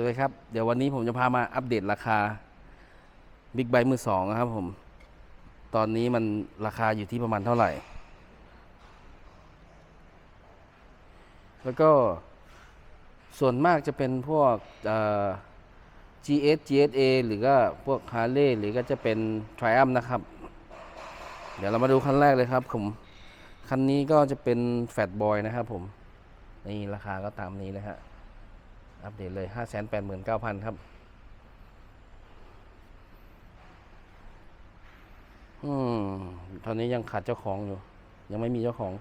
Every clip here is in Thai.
วัสดีครับ เดี๋ยววันนี้ผมจะพามาอัปเดตราคาบิ๊กไบค์มือสองนะครับผม ตอนนี้มันราคาอยู่ที่ประมาณเท่าไหร่ แล้วก็ส่วนมากจะเป็นพวก GS GSA หรือก็พวก Harley หรือก็จะเป็น Triumph นะครับ เดี๋ยวเรามาดูคันแรกเลยครับผม คันนี้ก็จะเป็น Fat Boy นะครับผม นี่ราคาก็ตามนี้เลยฮะ อัปเดตเลย 589,000 ครับ อืม ตอนนี้ยังขาดเจ้าของอยู่ ยังไม่มีเจ้าของ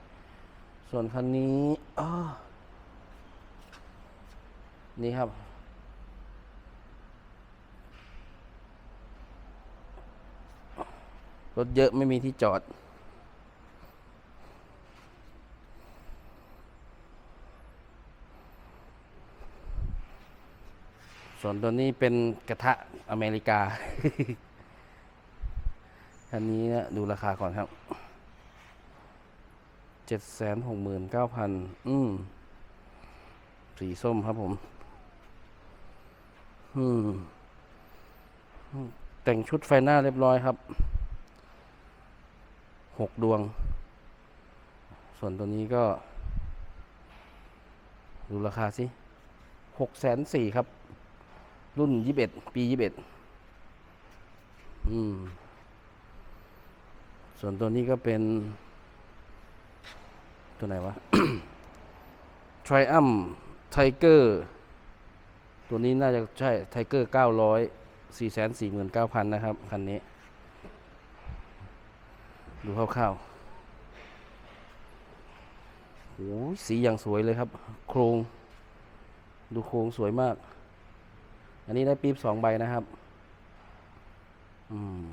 ส่วนคันนี้ออนี่ครับ รถเยอะไม่มีที่จอด ส่วนตัวนี้เป็นกระทะอเมริกา คันนี้นะดูราคาก่อนครับเจ็ดแสนหกหมื่นเก้าพันอืม สีส้มครับผม อืม แต่งชุดไฟหน้าเรียบร้อยครับ หกดวง ส่วนตัวนี้ก็ ดูราคาสิหกแสนสี่ครับ รุ่นยี่สิบเอ็ดปียี่สิบเอ็ดอืม ส่วนตัวนี้ก็เป็น ตัวไหนวะ Triumph Tiger ตัวนี้น่าจะใช่ Tiger 900 449,000 นะครับ คันนี้ ดูคร่าวๆโอ้สีอย่างสวยเลยครับ โครง ดูโครงสวยมาก อันนี้ได้ปี๊บสองใบนะครับ อืม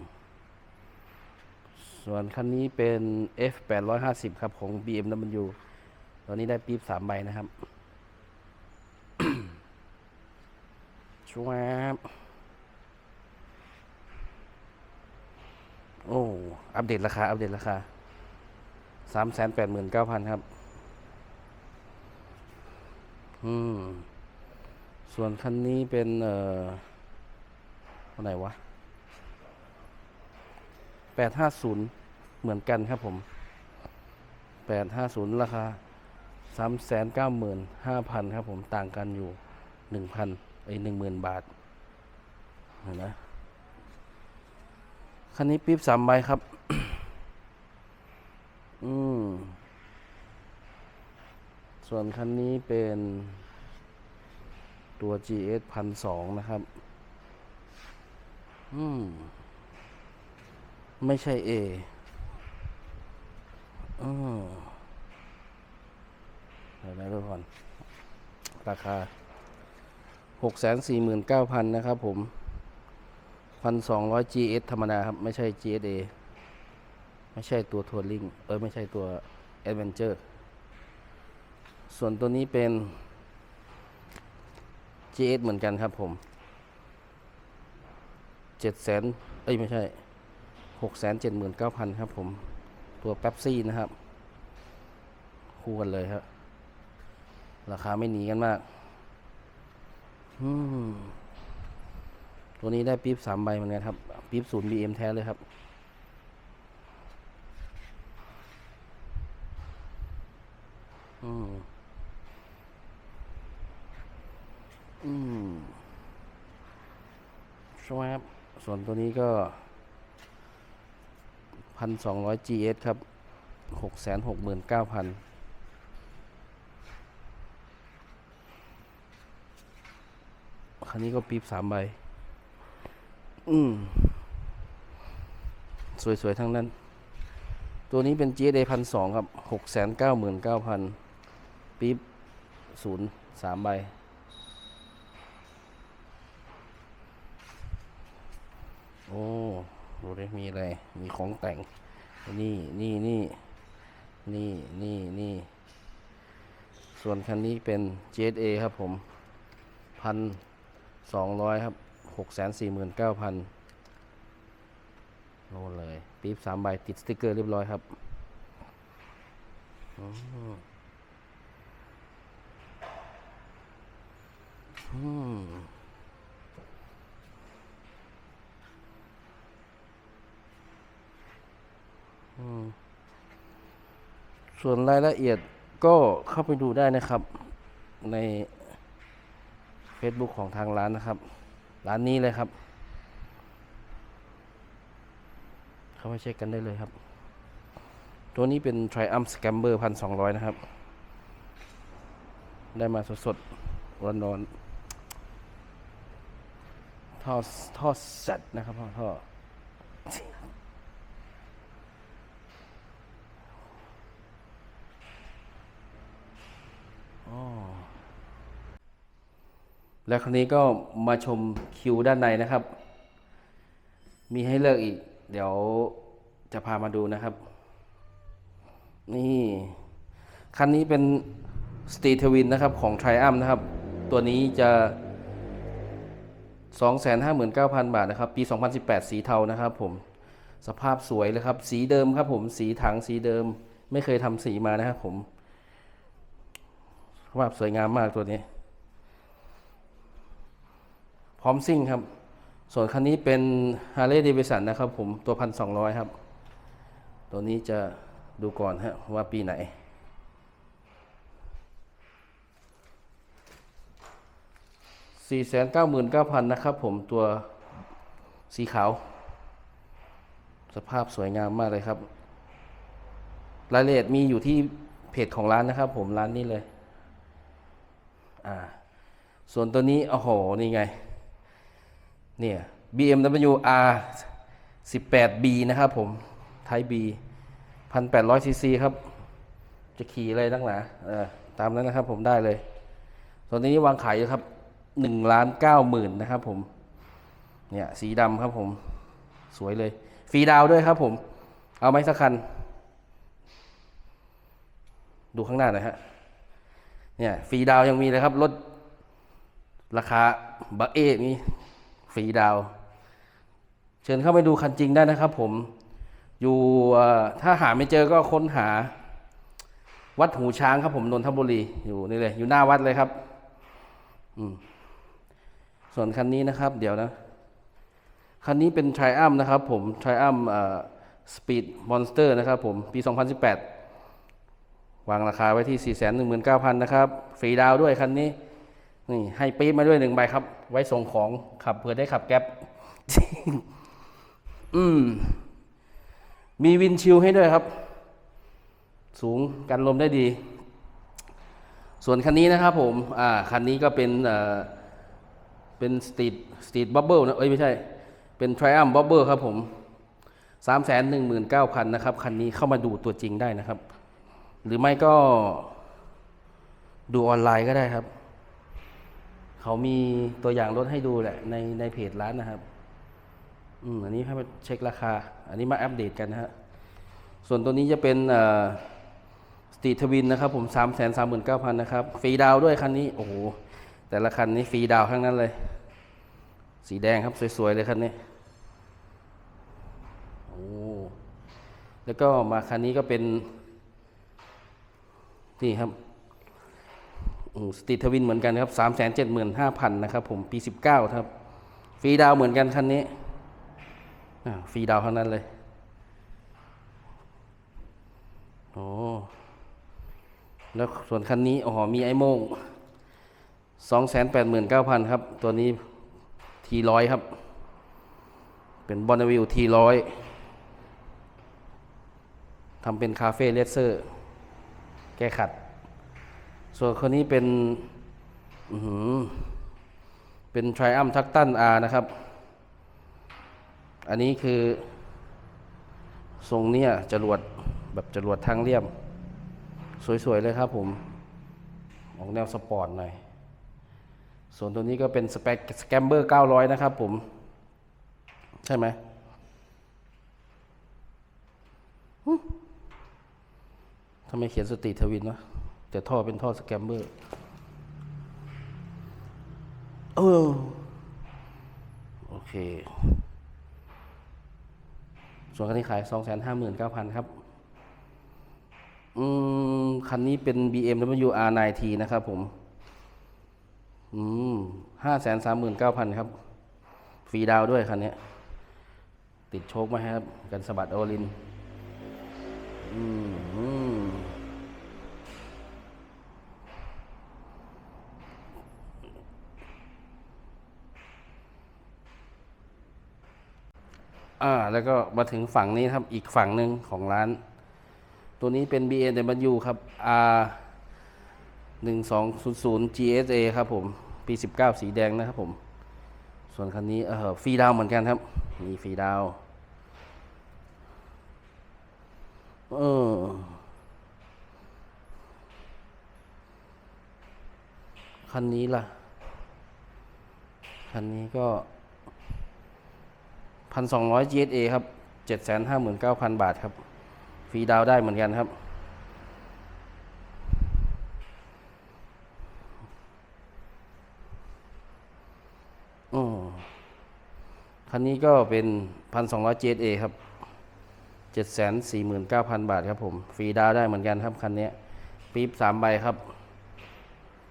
ส่วนคันนี้เป็น F 850ครับ ของ BMW ตอนนี้ได้ปี๊บสามใบนะครับชวบโอ้ อัปเดตราคา อัปเดตราคาสามแสนแปดหมื่นเก้าพันครับ อืม ส่วนคันนี้เป็นเอ่อตัวไหนวะแปดห้าศูนย์เหมือนกันครับผมแปดห้าศูนย์ราคาสามแสนเก้าหมื่นห้าพันครับผมต่างกันอยู่หนึ่งพันไอหนึ่งหมื่นบาทเห็นไหมคันนี้ปี๊บสามใบครับ อืม ส่วนคันนี้เป็น ตัว GS พันสองนะครับ อืม ไม่ใช่ A อืมเดี๋ยวนะทุกคนราคาหกแสนสี่หมื่นเก้าพันนะครับผมพันสองร้อย GS ธรรมดาครับ ไม่ใช่ GSA ไม่ใช่ตัวทัวริงเออไม่ใช่ตัว Adventure ส่วนตัวนี้เป็น GS เหมือนกันครับผมเจ็ดแสนเอ้ยไม่ใช่หกแสนเจ็ดหมื่นเก้าพันครับผม ตัวแป๊บซี่นะครับ คู่กันเลยครับ ราคาไม่หนีกันมากอืมตัวนี้ได้ปี๊บสามใบเหมือนกันครับ ปี๊บศูนย์บีเอ็มแท้เลยครับ อืม อืมใช่ไหมครับ ส่วนตัวนี้ก็พันสองร้อย GS ครับหกแสนหกหมื่นเก้าพันคันนี้ก็ปี๊บสามใบ อืม สวย ๆ ทั้งนั้น ตัวนี้เป็น GSA พันสองครับ หกแสนเก้าหมื่นเก้าพันปี๊บศูนย์สามใบ โอ้ ดูดิมีอะไร มีของแต่ง นี่นี่นี่นี่นี่นี่ส่วนคันนี้เป็น JSA ครับผมพันสองร้อยครับหกแสนสี่หมื่นเก้าพันโน่นเลยปี๊บสามใบติดสติกเกอร์เรียบร้อยครับอืม อืมอืม ส่วนรายละเอียดก็เข้าไปดูได้นะครับ ใน Facebook ของทางร้านนะครับ ร้านนี้เลยครับ เข้าไปเช็คกันได้เลยครับ ตัวนี้เป็น Triumph Scamber พันสองร้อยนะครับ ได้มาสดๆร้อนๆท่อท่อเซ็ตนะครับ ท่อท่ออ๋อ แล้วคราวนี้ก็มาชมคิวด้านในนะครับ มีให้เลือกอีก เดี๋ยวจะพามาดูนะครับ นี่คันนี้เป็นสตีทวินนะครับของ t r i u m p นะครับ ตัวนี้จะ 259,000 บาทนะครับ ปี 2018 สีเทานะครับผมสภาพสวยเลยครับ สีเดิมครับผมสีถังสีเดิม ไม่เคยทำสีมานะครับผม ภาพสวยงามมากตัวนี้ พร้อมซิ่งครับ ส่วนคันนี้เป็น Harley Davidson นะครับผม ตัว1,200ครับ ตัวนี้จะดูก่อนฮะว่าปีไหน 499,000 นะครับผมตัวสีขาว สภาพสวยงามมากเลยครับ รายละเอียดมีอยู่ที่เพจของร้านนะครับผมร้านนี้เลย อ่าส่วนตัวนี้โอ้โหนี่ไงเนี่ย BMW R 18B นะครับผมไทย B 1,800ซีซีครับ จะขี่อะไรนักหนาเออตามนั้นนะครับผมได้เลย ส่วนนี้วางขายอยู่ครับหนึ่งล้านเก้าหมื่นนะครับผมเนี่ยสีดำครับผม สวยเลย ฟรีดาวด้วยครับผม เอาไหมสักคัน ดูข้างหน้าหน่อยฮะ เนี่ยฟรีดาวยังมีเลยครับรถราคาบักเอนี่ฟรีดาว เชิญเข้าไปดูคันจริงได้นะครับผมอยู่ถ้าหาไม่เจอก็ค้นหา วัดหูช้างครับผมนนทบุรีอยู่นี่เลย อยู่หน้าวัดเลยครับ อืมส่วนคันนี้นะครับ เดี๋ยวนะ คันนี้เป็น Triumph นะครับผม Triumph เอ่อ Speed Monster นะครับผม ปี 2018 วางราคาไว้ที่ 419,000 นะครับ ฟรีดาวด้วยคันนี้ นี่ให้ปี๊บมาด้วยหนึ่งใบครับ ไว้ส่งของขับเพื่อได้ขับแก๊ปอืม มีวินชิลให้ด้วยครับ สูงกันลมได้ดี ส่วนคันนี้นะครับผม อ่า คันนี้ก็เป็นเอ่อเป็นสตรีทสตรีทบับเบิลนะ เอ้ยไม่ใช่ เป็น Triumph Bubble ครับผม 3 1 9 0 0 0 นะครับ คันนี้เข้ามาดูตัวจริงได้นะครับ หรือไม่ก็ดูออนไลน์ก็ได้ครับ เขามีตัวอย่างรถให้ดูแหละในในเพจร้านนะครับ อืมอันนี้ให้มาเช็คราคา อันนี้มาอัปเดตกันนะฮะ ส่วนตัวนี้จะเป็นสตีทวินนะครับ ผม3 3 9 0 0 0นเก้าพันนะครับ ฟรีดาวด้วยคันนี้ โอ้โห แต่ละคันนี้ฟรีดาวทั้งนั้นเลย สีแดงครับสวยๆเลยคันนี้ โอ้ แล้วก็มาคันนี้ก็เป็น นี่ครับสตรีทวินเหมือนกันครับ3 7 5 0 0 0นะครับผมปี19ครับฟรีดาวเหมือนกันคันนี้ฟรีดาวน์ทั้งนั้นเลยโอ้แล้วส่วนคันนี้อ๋อมีไอโมงสองแสนแปดหมื่นเก้าพันครับ ตัวนี้ทีร้อยครับ เป็นบอนวิวทีร้อยทำเป็นคาเฟ่เลสเซอร์ แก้ขัด ส่วนคนนี้เป็นอื้อหือเป็น Triumph t u c t o n R นะครับ อันนี้คือ ทรงเนี่ยจรวดแบบจรวดทางเรียบ สวย ๆ เลยครับผม ออกแนวสปอร์ตหน่อย ส่วนตัวนี้ก็เป็นสเปคสแกมเบอร์900 นะครับผม ใช่ไหม ทำไมเขียนสตรีททวินวะแต่ท่อเป็นท่อสแกมเบอร์เออโอเค ส่วนคันนี้ขาย 259,000 ครับ อืม คันนี้เป็น BMW R9T นะครับผม อืมห้าแสนสามหมื่นเก้าพันครับ ฟรีดาวน์ด้วยคันเนี้ยติดโชคไหมาให้ครับ กันสะบัดโอลิน อืม อ่าแล้วก็มาถึงฝั่งนี้ครับอีกฝั่งหนึ่งของร้าน ตัวนี้เป็น BMW ครับ R 1200 GSA ครับผม ปี 19 สีแดงนะครับผม ส่วนคันนี้เออฟรีดาวเหมือนกันครับ มีฟรีดาวเออคันนี้ล่ะ คันนี้ก็ พันสองร้อย GSA ครับเจ็ดแสนห้าหมื่นเก้าพันบาทครับ ฟรีดาวได้เหมือนกันครับ อืมคันนี้ก็เป็นพันสองร้อย GSA ครับเจ็ดแสนสี่หมื่นเก้าพันบาทครับผม ฟรีดาวได้เหมือนกันครับคันนี้ปี๊บสามใบครับ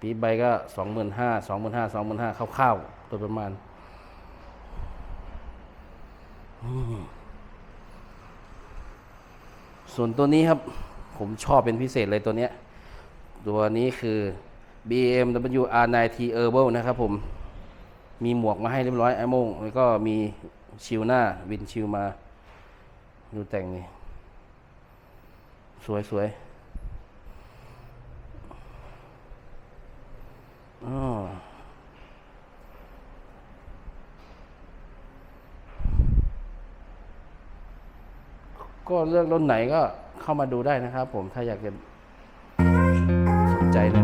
ปี๊บใบก็สองหมื่นห้าสองหมื่นห้าสองหมื่นห้าคร่าวๆโดยประมาณ ส่วนตัวนี้ครับ ผมชอบเป็นพิเศษเลยตัวเนี้ย ตัวนี้คือ BMW R9T Herbal นะครับผม มีหมวกมาให้เรียบร้อยไอ้โมงแล้วก็มีชิลหน้า วินชิลมา ดูแต่งนี่สวยสวยอ๋อ ก็เลือกรุ่นไหนก็เข้ามาดูได้นะครับผมถ้าอยากจะสนใจหน่อยๆอะ